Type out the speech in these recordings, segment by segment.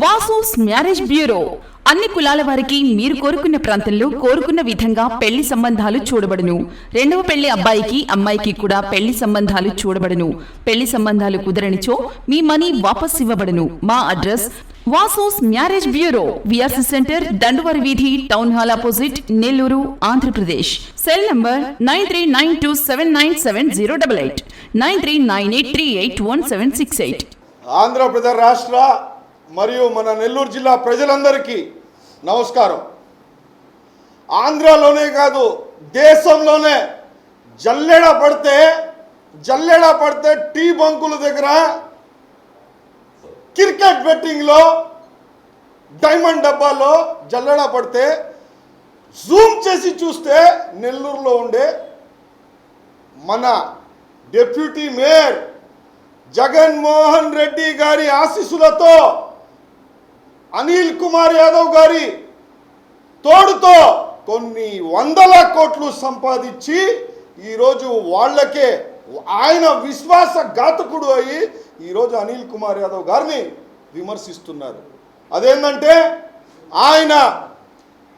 Vasu's marriage bureau. అన్ని కులాల వారికి మీరు కోరుకున్న ప్రాంతంలో కోరుకున్న విధంగా పెళ్ళి సంబంధాలు చూడబడును. రెండవ పెళ్ళి అబ్బాయికి అమ్మాయికి కూడా పెళ్ళి సంబంధాలు చూడబడును. పెళ్ళి సంబంధాలు కుదరనిచో మీ మనీ వాపస్ ఇవ్వబడును. మా address వాసోస్ marriage bureau VRC centre Danduvari వీధి town hall opposite Nellore Andhra Pradesh. Cell number nine three nine two seven nine seven zero double eight. Nine three nine eight three eight one seven six eight. Andhra Pradesh రాష్ట్ర మరియు మన నెల్లూరు జిల్లా ప్రజలందరికీ నమస్కారం. ఆంధ్రాలోనే కాదు దేశంలోనే జల్లెడ పడితే జల్లెడ పడితే టీ బంకుల దగ్గర క్రికెట్ బెట్టింగ్లో డైమండ్ డబ్బాలో జల్లెడ పడితే జూమ్ చేసి చూస్తే నెల్లూరులో ఉండే మన డెప్యూటీ మేయర్ జగన్మోహన్ రెడ్డి గారి ఆశీస్సులతో అనిల్ కుమార్ యాదవ్ గారి తోడుతో కొన్ని వందల కోట్లు సంపాదించి ఈరోజు వాళ్ళకే ఆయన విశ్వాస ఘాతకుడు అయ్యి ఈరోజు అనిల్ కుమార్ యాదవ్ గారిని విమర్శిస్తున్నారు. అదేంటంటే ఆయన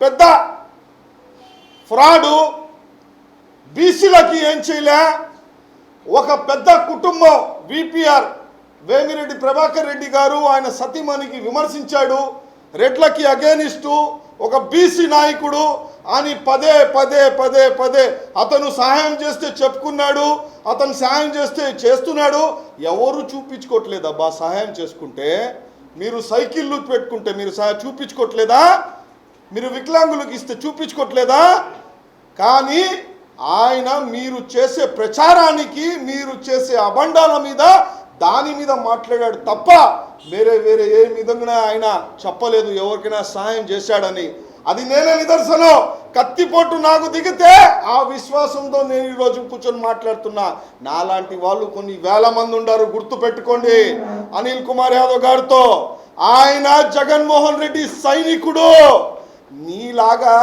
పెద్ద ఫ్రాడు బీసీలకి ఏం చేయలే ఒక పెద్ద కుటుంబం విపిఆర్ వేమిరెడ్డి ప్రభాకర్ రెడ్డి గారు ఆయన సతీమణికి విమర్శించాడు. రెడ్లకి అగేనిస్టు ఒక బీసీ నాయకుడు. అని పదే పదే పదే పదే అతను సహాయం చేస్తే చెప్పుకున్నాడు. అతను సహాయం చేస్తే చేస్తున్నాడు. ఎవరు చూపించుకోవట్లేదు అబ్బా సహాయం చేసుకుంటే? మీరు సైకిళ్ళు పెట్టుకుంటే మీరు సహాయం చూపించుకోవట్లేదా మీరు వికలాంగులకు ఇస్తే చూపించుకోవట్లేదా కానీ ఆయన మీరు చేసే ప్రచారానికి మీరు చేసే అబండాల మీద దాని మీద మాట్లాడాడు తప్ప వేరే వేరే ఏ విధంగా ఆయన చెప్పలేదు ఎవరికైనా సహాయం చేశాడని. అది నేనే నిదర్శనం. కత్తిపోటు నాకు దిగితే ఆ విశ్వాసంతో నేను ఈరోజు కూర్చొని మాట్లాడుతున్నా. నాలాంటి వాళ్ళు కొన్ని వేల మంది ఉన్నారు గుర్తు పెట్టుకోండి అనిల్ కుమార్ యాదవ్ గారితో ఆయన జగన్మోహన్ రెడ్డి సైనికుడు. నీలాగా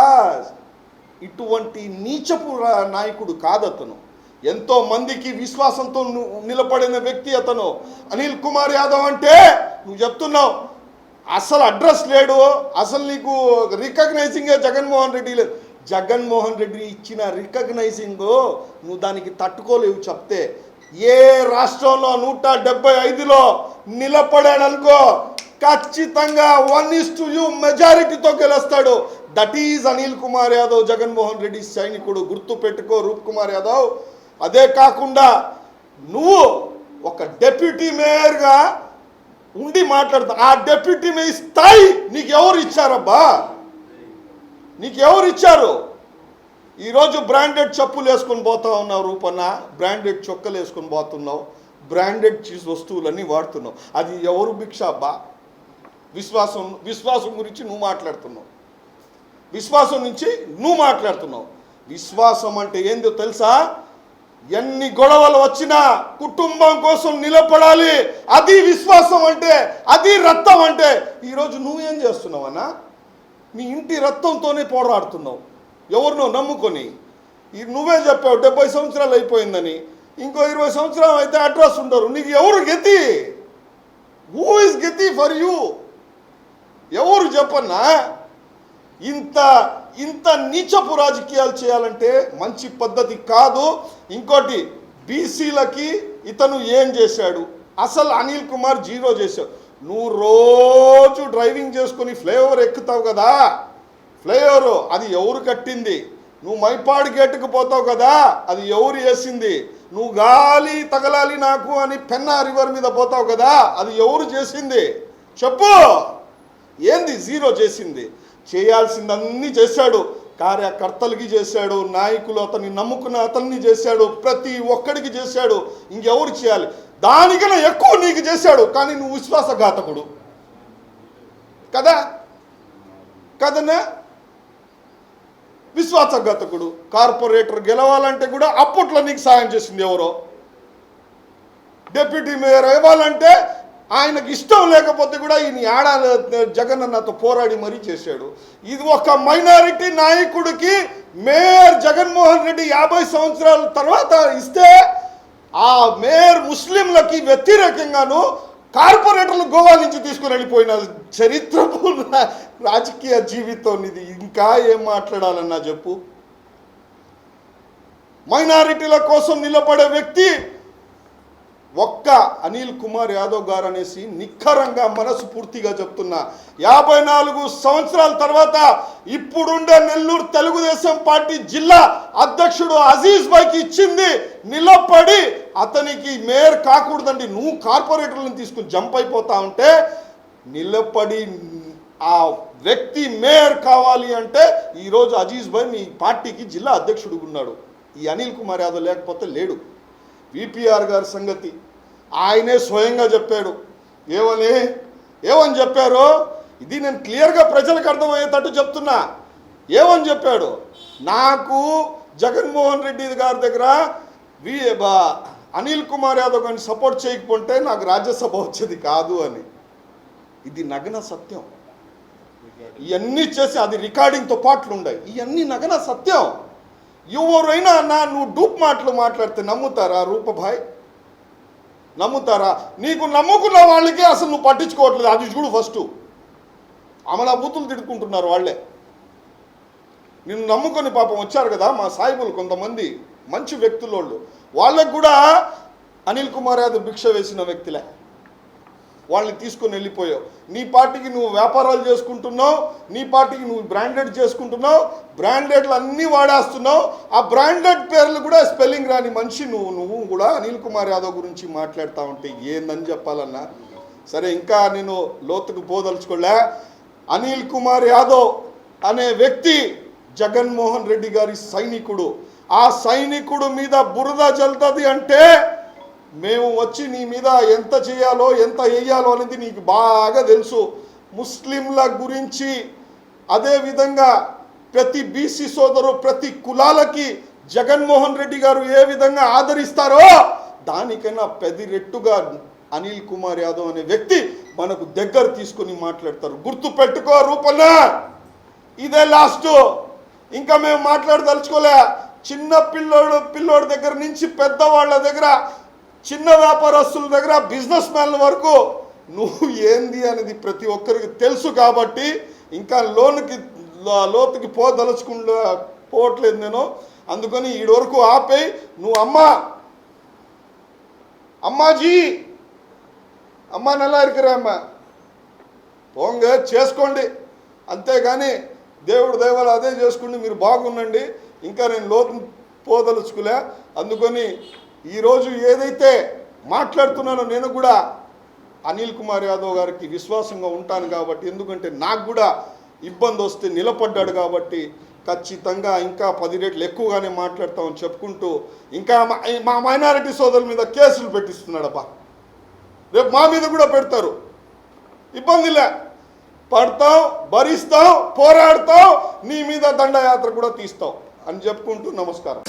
ఇటువంటి నీచపు నాయకుడు కాదతను. ఎంతో మందికి విశ్వాసంతో నిలబడిన వ్యక్తి అతను. అనిల్ కుమార్ యాదవ్ అంటే నువ్వు చెప్తున్నావు. అసలు అడ్రస్ లేడు. అసలు నీకు రికగ్నైజింగే జగన్మోహన్ రెడ్డి లేదు. జగన్మోహన్ రెడ్డి ఇచ్చిన రికగ్నైజింగ్ నువ్వు దానికి తట్టుకోలేవు చెప్తే. ఏ రాష్ట్రంలో నూట డెబ్బై ఐదులో నిలబడాడనుకో ఖచ్చితంగా వన్ ఇస్ టు యూ మెజారిటీతో గెలుస్తాడు. దట్ ఈజ్ అనిల్ కుమార్ యాదవ్ జగన్మోహన్ రెడ్డి సైనికుడు. గుర్తు పెట్టుకో రూప్ కుమార్ యాదవ్. అదే కాకుండా నువ్వు ఒక డెప్యూటీ మేయర్గా ఉండి మాట్లాడతా. ఆ డెప్యూటీ మేయర్ స్థాయి నీకు ఎవరు ఇచ్చారబ్బా? నీకు ఎవరు ఇచ్చారు? ఈరోజు బ్రాండెడ్ చెప్పులు వేసుకొని పోతా ఉన్నావు రూపన్న. బ్రాండెడ్ చొక్కలు వేసుకొని పోతున్నావు. బ్రాండెడ్ చీజ్ వస్తువులన్నీ వాడుతున్నావు. అది ఎవరు భిక్ష అబ్బా? విశ్వాసం విశ్వాసం గురించి నువ్వు మాట్లాడుతున్నావు. విశ్వాసం నుంచి నువ్వు మాట్లాడుతున్నావు. విశ్వాసం అంటే ఏందో తెలుసా? ఎన్ని గొడవలు వచ్చినా కుటుంబం కోసం నిలబడాలి. అది విశ్వాసం అంటే అది రక్తం అంటే. ఈరోజు నువ్వేం చేస్తున్నావన్నా నీ ఇంటి రక్తంతోనే పోరాడుతున్నావు. ఎవరినో నమ్ముకొని. ఈ నువ్వే చెప్పావు డెబ్బై సంవత్సరాలు అయిపోయిందని. ఇంకో ఇరవై సంవత్సరాలు అయితే అడ్రస్ ఉండరు. నీకు ఎవరు గతి? హూ ఇస్ గతి ఫర్ యూ ఎవరు చెప్పన్నా? ఇంత ఇంత నీచపు రాజకీయాలు చేయాలంటే మంచి పద్ధతి కాదు. ఇంకోటి బీసీలకి ఇతను ఏం చేశాడు? అసలు అనిల్ కుమార్ జీరో చేశాడు. నువ్వు రోజు డ్రైవింగ్ చేసుకొని ఫ్లైఓవర్ ఎక్కుతావు కదా? ఫ్లైఓవర్ అది ఎవరు కట్టింది? నువ్వు మైపాడు గేటుకు పోతావు కదా? అది ఎవరు వేసింది? నువ్వు గాలి తగలాలి నాకు అని పెన్నా రివర్ మీద పోతావు కదా? అది ఎవరు చేసింది? చెప్పు! ఏంది జీరో చేసింది? చేయాల్సిందన్నీ చేశాడు. కార్యకర్తలకి చేశాడు నాయకులు అతన్ని నమ్ముకున్న అతన్ని చేశాడు ప్రతి ఒక్కడికి చేశాడు. ఇంకెవరు చేయాలి? దానికన్నా ఎక్కువ నీకు చేశాడు కానీ నువ్వు విశ్వాసఘాతకుడు. కదా? కదన్నా విశ్వాసఘాతకుడు. కార్పొరేటర్ గెలవాలంటే కూడా అప్పట్లో నీకు సాయం చేసింది ఎవరో? డెప్యూటీ మేయర్ ఇవ్వాలంటే ఆయనకి ఇష్టం లేకపోతే కూడా ఈయన ఆడాల జగన్ అన్నతో పోరాడి మరీ చేశాడు. ఇది ఒక మైనారిటీ నాయకుడికి మేయర్ జగన్మోహన్ రెడ్డి యాభై సంవత్సరాల తర్వాత ఇస్తే ఆ మేయర్ ముస్లింలకి వ్యతిరేకంగాను కార్పొరేటర్లు గోవా నుంచి తీసుకుని వెళ్ళిపోయిన చరిత్ర రాజకీయ జీవితం ఇది. ఇంకా ఏం మాట్లాడాలన్నా చెప్పు? మైనారిటీల కోసం నిలబడే వ్యక్తి అనిల్ కుమార్ యాదవ్ గారు అనేసి నిఖరంగా మనసు పూర్తిగా చెప్తున్నా. యాభై నాలుగు సంవత్సరాల తర్వాత ఇప్పుడుండే నెల్లూరు తెలుగుదేశం పార్టీ జిల్లా అధ్యక్షుడు అజీజ్ భాయ్కి ఇచ్చింది నిలబడి అతనికి మేయర్ కాకూడదండి నువ్వు కార్పొరేటర్లను తీసుకుని జంప్ అయిపోతా ఉంటే నిలబడి ఆ వ్యక్తి మేయర్ కావాలి అంటే ఈరోజు అజీజ్ భాయ్ మీ పార్టీకి జిల్లా అధ్యక్షుడు ఉన్నాడు ఈ అనిల్ కుమార్ యాదవ్ లేకపోతే లేడు. విపిఆర్ గారి సంగతి. ఆయనే స్వయంగా చెప్పాడు. ఏమని? ఏమని చెప్పారు? ఇది నేను క్లియర్గా ప్రజలకు అర్థమయ్యేటట్టు చెప్తున్నా. ఏమని చెప్పాడు? నాకు జగన్మోహన్ రెడ్డి గారి దగ్గర వి బా- అనిల్ కుమార్ యాదవ్ గారిని సపోర్ట్ చేయకపోతే నాకు రాజ్యసభ వచ్చేది కాదు అని. ఇది నగ్న సత్యం. ఇవన్నీ చేసి అది రికార్డింగ్తో పాటలు ఉన్నాయి ఇవన్నీ నగన సత్యం. ఎవరైనా నా నువ్వు డూప్ మాటలు మాట్లాడితే నమ్ముతారా రూపభాయ్? నమ్ముతారా? నీకు నమ్ముకున్న వాళ్ళకి అసలు నువ్వు పట్టించుకోవట్లేదు. అది చూడు ఫస్ట్ అమలాభూతులు తిడుకుంటున్నారు వాళ్ళే. నిన్ను నమ్ముకొని పాపం వచ్చారు కదా మా సాయిబులు కొంతమంది మంచి వ్యక్తులోళ్ళు. వాళ్ళకు కూడా అనిల్ కుమార్ యాదవ్ భిక్ష వేసిన వ్యక్తులే. వాళ్ళని తీసుకొని వెళ్ళిపోయావు. నీ పార్టీకి నువ్వు వ్యాపారాలు చేసుకుంటున్నావు నీ పార్టీకి నువ్వు బ్రాండెడ్ చేసుకుంటున్నావు బ్రాండెడ్లు అన్నీ వాడేస్తున్నావు. ఆ బ్రాండెడ్ పేర్లు కూడా స్పెల్లింగ్ రాని మనిషి నువ్వు నువ్వు కూడా అనిల్ కుమార్ యాదవ్ గురించి మాట్లాడుతూ ఉంటే ఏందని చెప్పాలన్నా. సరే ఇంకా నేను లోతుకు పోదలుచుకోలే. అనిల్ కుమార్ యాదవ్ అనే వ్యక్తి జగన్మోహన్ రెడ్డి గారి సైనికుడు. ఆ సైనికుడు మీద బురద చల్లుతుంది అంటే మేము వచ్చి నీ మీద ఎంత చేయాలో ఎంత వేయాలో అనేది నీకు బాగా తెలుసు. ముస్లింల గురించి అదేవిధంగా ప్రతి బీసీ సోదరు ప్రతి కులాలకి జగన్మోహన్ రెడ్డి గారు ఏ విధంగా ఆదరిస్తారో దానికైనా పది రెట్టుగా అనిల్ కుమార్ యాదవ్ అనే వ్యక్తి మనకు దగ్గర తీసుకొని మాట్లాడతారు. గుర్తు పెట్టుకో రూపన్న ఇదే లాస్ట్ ఇంకా మేము మాట్లాడదలుచుకోలే. చిన్న పిల్లోడు పిల్లోడి దగ్గర నుంచి పెద్దవాళ్ళ దగ్గర చిన్న వ్యాపారస్తుల దగ్గర బిజినెస్ మ్యాన్ల వరకు నువ్వు ఏంది అనేది ప్రతి ఒక్కరికి తెలుసు కాబట్టి ఇంకా లోన్కి లోతుకి పోదలుచుకుండా పోవట్లేదు నేను. అందుకని ఈడు వరకు ఆపేయి. నువ్వు అమ్మ అమ్మాజీ అమ్మా నెలా ఇరికిరా అమ్మ. పోంగ చేసుకోండి. అంతేగాని దేవుడు దైవాలు అదే చేసుకోండి మీరు బాగుండండి. ఇంకా నేను లోతు పోదలుచుకులే. అందుకని ఈరోజు ఏదైతే మాట్లాడుతున్నానో నేను కూడా అనిల్ కుమార్ యాదవ్ గారికి విశ్వాసంగా ఉంటాను కాబట్టి ఎందుకంటే నాకు కూడా ఇబ్బంది వస్తే నిలబడ్డాడు కాబట్టి ఖచ్చితంగా ఇంకా పది రేట్లు ఎక్కువగానే మాట్లాడతామని చెప్పుకుంటూ ఇంకా మా- మైనారిటీ సోదరుల మీద కేసులు పెట్టిస్తున్నాడబ్బా. రేపు మా మీద కూడా పెడతారు. ఇబ్బందిలే పడతావు భరిస్తావు పోరాడతావు నీ మీద దండయాత్ర కూడా తీస్తావు అని చెప్పుకుంటూ నమస్కారం.